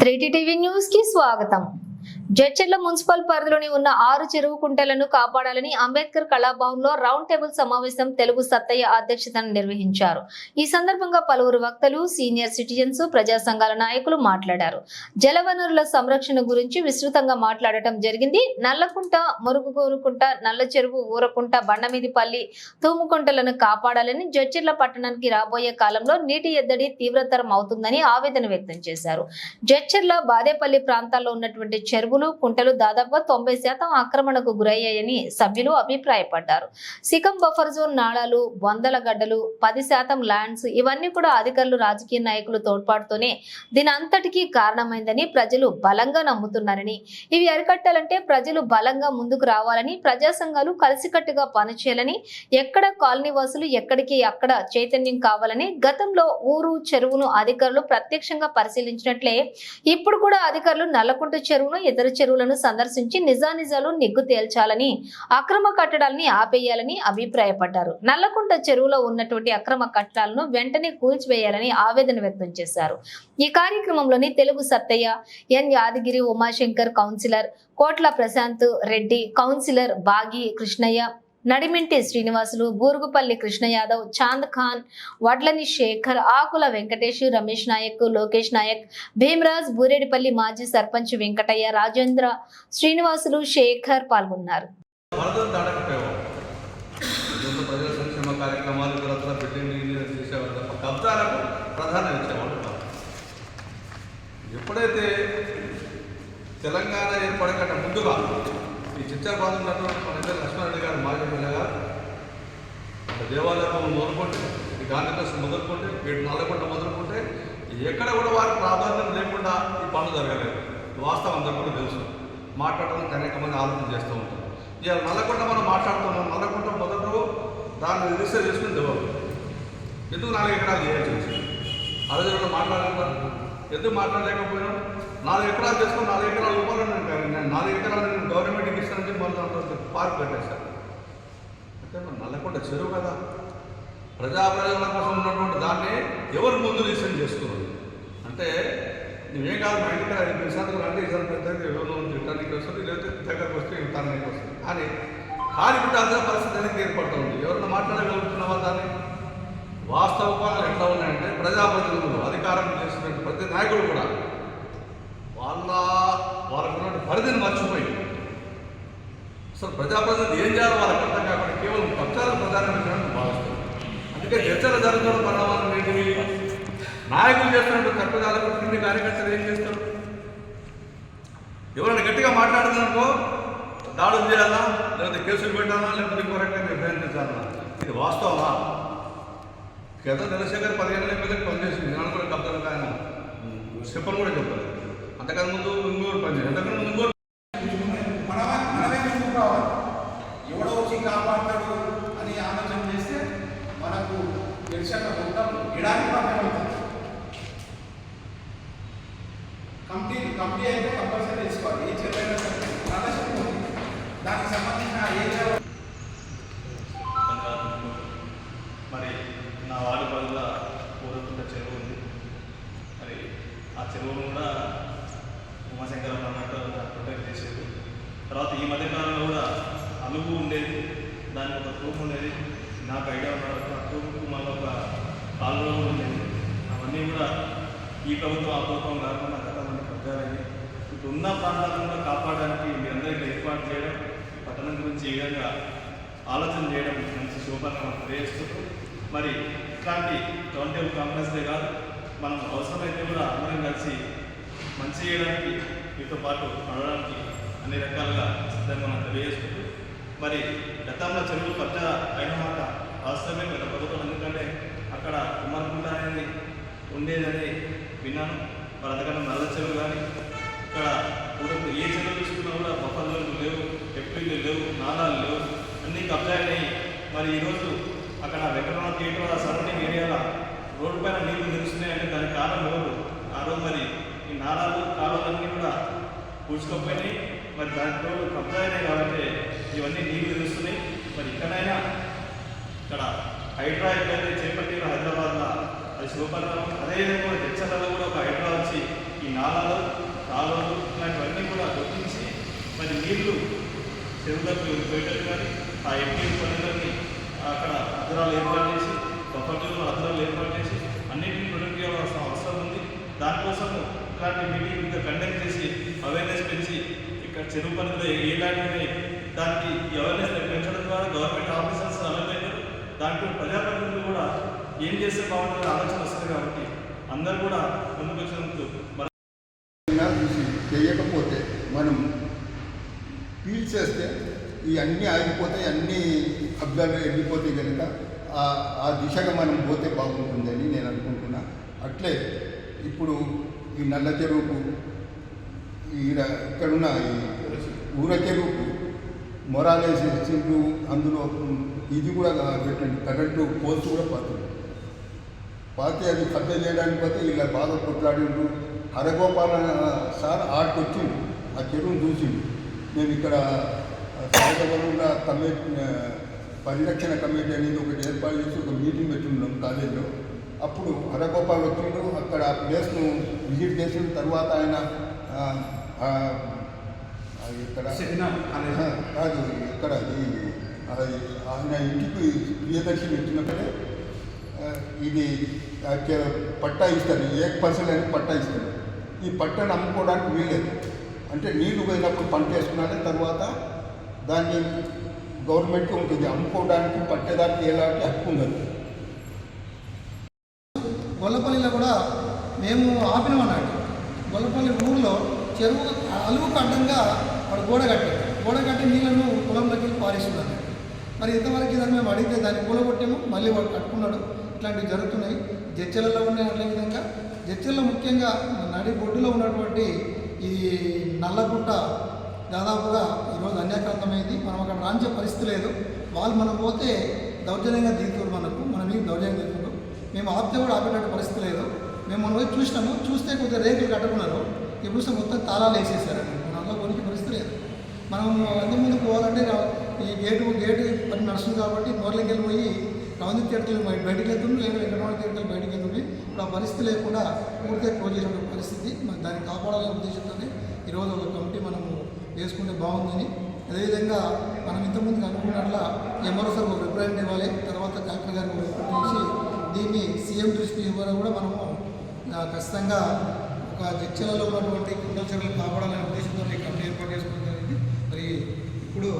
త్రీటీ TV news కి స్వాగతం Jadcherla municipal పరిధిలోని ఉన్న ఆరు చెరువు కుంటలను కాపాడాలని అంబేద్కర్ కళాభవన్లో రౌండ్ టేబుల్ సమావేశం తెలుగు సత్తయ్య అధ్యక్షతన నిర్వహించారు. ఈ సందర్భంగా పలువురు వక్తలు సీనియర్ సిటిజన్స్ ప్రజా సంఘాల నాయకులు మాట్లాడారు. జలవనరుల సంరక్షణ గురించి విస్తృతంగా మాట్లాడటం జరిగింది. నల్లకుంట మురుగుగోరుకుంట నల్ల చెరువు ఊరకుంట బండమీదిపల్లి తూముకుంటలను కాపాడాలని జడ్చర్ల పట్టణానికి రాబోయే కాలంలో నీటి ఎద్దడి తీవ్రతరం అవుతుందని ఆవేదన వ్యక్తం చేశారు. జడ్చర్ల బాదేపల్లి ప్రాంతాల్లో ఉన్నటువంటి చెరువు చెరువులు కుంటలు దాదాపుగా తొంభై శాతం ఆక్రమణకు గురయ్యాయని సభ్యులు అభిప్రాయపడ్డారు. సికం బఫర్ జోన్ నాళాలు వందల గడ్డలు పది శాతం ల్యాండ్స్ ఇవన్నీ కూడా అధికారులు రాజకీయ నాయకులు తోడ్పాటుతోనే దీని అంతటికీ కారణమైందని ప్రజలు బలంగా నమ్ముతున్నారని ఇవి అరికట్టాలంటే ప్రజలు బలంగా ముందుకు రావాలని ప్రజా సంఘాలు కలిసికట్టుగా పనిచేయాలని ఎక్కడ కాలనీవాసులు ఎక్కడికి అక్కడ చైతన్యం కావాలని గతంలో ఊరు చెరువును అధికారులు ప్రత్యక్షంగా పరిశీలించినట్లే ఇప్పుడు కూడా అధికారులు నల్లకుంట చెరువును ఇతర చెరువులను సందర్శించి నిజానిజాలు నిగ్గు తేల్చాలని అక్రమ కట్టడాలని ఆపేయాలని అభిప్రాయపడ్డారు. నల్లకుంట చెరువులో ఉన్నటువంటి అక్రమ కట్టడాలను వెంటనే కూల్చివేయాలని ఆవేదన వ్యక్తం చేశారు. ఈ కార్యక్రమంలోని Telugu Sattaiah N. Yadagiri Umashankar councillor Kotla Prashanth Reddy councillor Bagi Krishnaiah Nadiminti Srinivasulu Burugupalli Krishna Yadav Chand Khan Vadlani Shekhar Akula Venkatesh Ramesh Naik Lokesh Naik Bhimaraj Buredipalli మాజీ సర్పంచ్ వెంకటయ్య రాజేంద్ర శ్రీనివాసులు శేఖర్ పాల్గొన్నారు. ఎప్పుడైతే తెలంగాణ ఏర్పడకంటే ముందుగా ఈ చిత్రబాద్ ఉన్నటువంటి మనందరూ లక్ష్మణరెడ్డి గారు మాజీ ఎమ్మెల్యే గారు దేవాలయం మొదలుకుంటే ఈ గాంధీ కోసం మొదలుకుంటే వీటి నల్లకొండ మొదలుకుంటే ఎక్కడ కూడా వారి ప్రాధాన్యం లేకుండా ఈ పనులు జరగలేదు. వాస్తవం అందరూ కూడా తెలుసు. మాట్లాడడానికి అనేక మంది ఆలోచన చేస్తూ ఉంటారు. ఇవాళ నల్లకొండ మనం మాట్లాడుతున్నాం. నల్లకొండ మొదట దాన్ని రిజిస్టర్ చేసుకుని దేవాలి ఎందుకు నాలుగు ఎకరాలు చేయాల్సి వచ్చింది? అదే మాట్లాడుకుంటారు ఎందుకు మాట్లాడలేకపోయినా? నాలుగు ఎకరాలు చేసుకుని నాలుగు ఎకరాలు రూపాయలు నేను నేను నాలుగు ఎకరాలు నేను గవర్నమెంట్కి ఇస్తానని మళ్ళీ దాంట్లో పార్క్ పెట్టేశాను అంటే మరి నల్లకొండ చెరువు కదా. ప్రజా ప్రయోజనాల కోసం ఉన్నటువంటి దాన్ని ఎవరు ముందు డిసిషన్ చేసుకున్నారు అంటే నువ్వేం కాదు మా ఇంటికి అది విశాంతం అంటే ఇసారి పెద్దది ఎవరు తిట్టడానికి వస్తుంది లేకపోతే దగ్గరకు వస్తే ఇవ్వటానికి వస్తుంది. కానీ కాలి పుట్టాల్సిన పరిస్థితి అనేది ఏర్పడుతుంది ఎవరైనా మాట్లాడగలుగుతున్నావా దాన్ని? వాస్తవాలు ఎట్లా ఉన్నాయంటే ప్రజాప్రతినిధులు అధికారం చేస్తున్నట్టు ప్రతి నాయకుడు కూడా పరిధిని మర్చిపోయి. అసలు ప్రజాప్రతినిధి ఏం చేయాలో వాళ్ళకి అర్థం కాకుండా కేవలం పక్షాలకు ప్రధానమైన భావిస్తారు అందుకే చర్చలు జరుగుతున్న పరిణామాలు ఏంటివి? నాయకులు చేస్తున్నట్టు తప్పిదాలకు కింది కార్యకర్తలు ఏం చేస్తారు? ఎవరైనా గట్టిగా మాట్లాడుతున్నారనుకో దాడులు చేయాలా? లేకపోతే కేసులు పెట్టాలా? లేకపోతే ఇంకో రకంగా నిర్ణయించాలా ఇది వాస్తవమా? గత చంద్రశేఖర్ పదిహేను ఎమ్మెల్యేకి పనిచేసింది. నేను కూడా కబ్జాలకు ఆయన చెప్పను కూడా చెప్పలేదు. అంతకన్నా ముందు ఇంకోరు పనిచేసి అంతకన్నా ముందు ఇంకోరు మనమే మనమే ముందుకు రావాలి ఎవడో వచ్చి కాపాడతాడు అని ఆలోచన చేస్తే మనకు తెలిసాక మొత్తం ఎడానికి మాత్రమవుతుంది కంపెనీ కంపెనీ అయితే కంపల్సరీ తీసుకోవాలి ఏ చెప్పైనా సరే ప్రదర్శన ఉంది దానికి సంబంధించిన ఏరియా మరి నా వాడి వల్ల పూరకుంట చెరువు ఉంది మరి ఆ చెరువును కూడా ఉమాశంకర్ అన్నట్టు ప్రొటెక్ట్ చేసేది తర్వాత ఈ మధ్యకాలంలో కూడా అలుగు ఉండేది. దానికి ఒక తూపు ఉండేది. నాకు ఐడియా ఉన్న తూపుకు మళ్ళీ ఒక కాలువ ఉండేది. అవన్నీ కూడా ఈ ప్రభుత్వం ఆ ప్రభుత్వం కాకుండా గతంలో మంది ఇప్పుడు ఉన్న ప్రాంతాలను కూడా కాపాడడానికి మీరందరికీ ఏర్పాటు చేయడం పట్టణం గురించి ఈ విధంగా ఆలోచన చేయడం మంచి శుభంగా మనం తెలియజేస్తూ మరి ఇట్లాంటి టౌన్ టేబుల్ కాంప్లెక్స్లే కాదు మనం అవసరమైతే కూడా అందరం కలిసి మంచి చేయడానికి మీతో పాటు పడడానికి అన్ని రకాలుగా సిద్ధంగా మనం తెలియజేసుకుంటూ మరి గతంలో చెరువులు కబ్జా అయిన మాట వాస్తవమే గత ప్రభుత్వం ఎందుకంటే అక్కడ కుమార్కుంట అనేది ఉండేదని విన్నాను. మరి అందుకని నల్ల చెరువు కానీ ఇక్కడ ఏ చెరువు చూసుకున్నా కూడా బఫర్లు లేవు ఎప్రిల్ లేవు నాలాలు లేవు అన్నీ కబ్జా అయినాయి. మరి ఈరోజు అక్కడ వెంకటరమణ థియేటర్ సరౌండింగ్ ఏరియాల రోడ్డు పైన నీళ్ళు నిలుస్తున్నాయంటే దానికి కారణం ఎవరు? ఆ రోజు మరి ఈ నాలాలు కాలువలన్నీ కూడా పూడ్చుకోపోయినాయి మరి దాంట్లో కబ్జా అయినాయి కాబట్టి ఇవన్నీ నీళ్ళు తెలుస్తున్నాయి. మరి ఇక్కడైనా ఇక్కడ హైడ్రా ఎక్కడైతే చేపట్టిన హైదరాబాద్లో అది శివపర్వం అదేవిధంగా జడ్చర్లలో కూడా ఒక హైడ్రా వచ్చి ఈ నాలాలు కాలువలు ఇలాంటివన్నీ కూడా గుర్తించి మరి నీళ్ళు చెరువులకు పోయేటట్టు కానీ ఆ ఎంపీ పనులన్నీ అక్కడ అద్దరాలు ఏర్పాటు చేసి బొప్పట్లు అద్దరాలు ఏర్పాటు చేసి అన్నింటినీ ప్రొడక్ట్ చేయాల్సిన అవసరం ఉంది. దానికోసం ఇలాంటి మీటింగ్ ఇంకా కండక్ట్ చేసి అవేర్నెస్ పెంచి ఇక్కడ చెరువు పనులు ఎలాంటివి దానికి అవేర్నెస్ పెంచడం ద్వారా గవర్నమెంట్ ఆఫీసర్స్ అలర్ట్ దాంట్లో ప్రజాప్రతినిధులు కూడా ఏం చేస్తే బాగుంటుందో ఆలోచన వస్తుంది కాబట్టి అందరూ కూడా ముందుకు వచ్చినందుకు చేయకపోతే మనం పీల్చేస్తే ఈ అన్నీ ఆగిపోతాయి అన్నీ కబ్జాలు వెళ్ళిపోతాయి కనుక ఆ- ఆ దిశగా మనం పోతే బాగుంటుందని నేను అనుకుంటున్నా. అట్లే ఇప్పుడు ఈ నల్ల చెరువుకు ఈడ ఇక్కడున్న ఈ ఊర చెరువుకు మొరాలేసి ఇచ్చిండ్రు. అందులో ఇది కూడా పెట్టండి. కరెంటు పోల్స్ కూడా పాతుంది పాతి అది కబ్జా చేయడానికి పోతే ఇలా బాగా కొట్లాడిండు హరగోపాల సార్ ఆడికి ఆ చెరువును చూసిండు. నేను ఇక్కడ సాగరంలో కమిటీ పరిరక్షణ కమిటీ అనేది ఒకటి ఏర్పాటు చేసి ఒక మీటింగ్ పెట్టున్నాం కాలేజీలో. అప్పుడు హరగోపాల్ వచ్చిండు. అక్కడ ఆ ప్లేస్ను విజిట్ చేసిన తర్వాత ఆయన ఇక్కడ కాదు ఇక్కడ అది ఆయన ఇంటికి ప్రియదర్శిని ఇచ్చినప్పుడే ఇది పట్టా ఇస్తారు ఏ పర్సన్ అని పట్టా ఇస్తారు ఈ పట్టాను అమ్ముకోవడానికి వీల్లేదు అంటే నీళ్ళు పోయినప్పుడు పంట వేసుకున్నానే తర్వాత దాన్ని గవర్నమెంట్కి ఉంటుంది అమ్ముకోవడానికి పట్టేదానికి ఎలాంటి హక్కు ఉండదు గొల్లపల్లిలో కూడా మేము ఆపినాం అన్నట్టు గొల్లపల్లి ఊర్లో చెరువు అలువుకు అడ్డంగా వాడు గోడ కట్టాడు. గోడ కట్టి నీళ్ళను పొలంలోకి వెళ్ళి పారేస్తున్నాడు మరి ఇంతవరకు ఏదైనా మేము అడిగితే దాన్ని కూలగొట్టాము మళ్ళీ వాడు కట్టుకున్నాడు. ఇట్లాంటివి జరుగుతున్నాయి. జడ్చలలో ఉండే అట్లే విధంగా. జడ్చల్లో ముఖ్యంగా నడి బొడ్డులో ఉన్నటువంటి ఈ నల్లగుట్ట దాదాపుగా ఈరోజు అన్యాక్రాంతమైంది. మనం అక్కడ రాంచే పరిస్థితి లేదు. వాళ్ళు మనం పోతే దౌర్జన్యంగా దిగుతారు మనకు. మనం మీకు దౌర్జన్యం దిగుతారు? మేము ఆపితే కూడా ఆపేటట్టు పరిస్థితి లేదు. మేము మనం పోయి చూసినాము. చూస్తే కొద్దిగా రేకులు కట్టుకున్నారు. ఇప్పుడు చూస్తే మొత్తం తాళాలు వేసేసారండి మన కొనికి పరిస్థితి లేదు. మనం ఎంత ముందు పోవాలంటే ఈ గేటు గేటు పని నడుస్తుంది కాబట్టి నోర్లకి వెళ్ళిపోయి రవంది తీర్థలు బయటికి వెళ్తుంది లేదా వెంకటరమణ తీర్థలు బయటికి వెళ్తుంది ఇప్పుడు ఆ పరిస్థితి లేకుండా పూర్తిగా క్లోజ్ చేసిన పరిస్థితి. మనం దాన్ని కాపాడాలనే ఉద్దేశంతోనే ఈరోజు ఒక కమిటీ మనము వేసుకుంటే బాగుందని. అదేవిధంగా మనం ఇంతకుముందు అనుకున్నట్ల ఎంఆర్ఓ సార్ ఒక రిప్రజెంట్ ఇవ్వాలి. తర్వాత కలెక్టర్ గారు చేసి దీన్ని సీఎం దృష్టి ఇవ్వడం కూడా మనము ఖచ్చితంగా ఒక చర్చలలో ఉన్నటువంటి కుండల చెరువులు కాపాడాలనే ఉద్దేశంతో ఈ కమిటీ ఏర్పాటు చేసుకుంటారు మరి ఇప్పుడు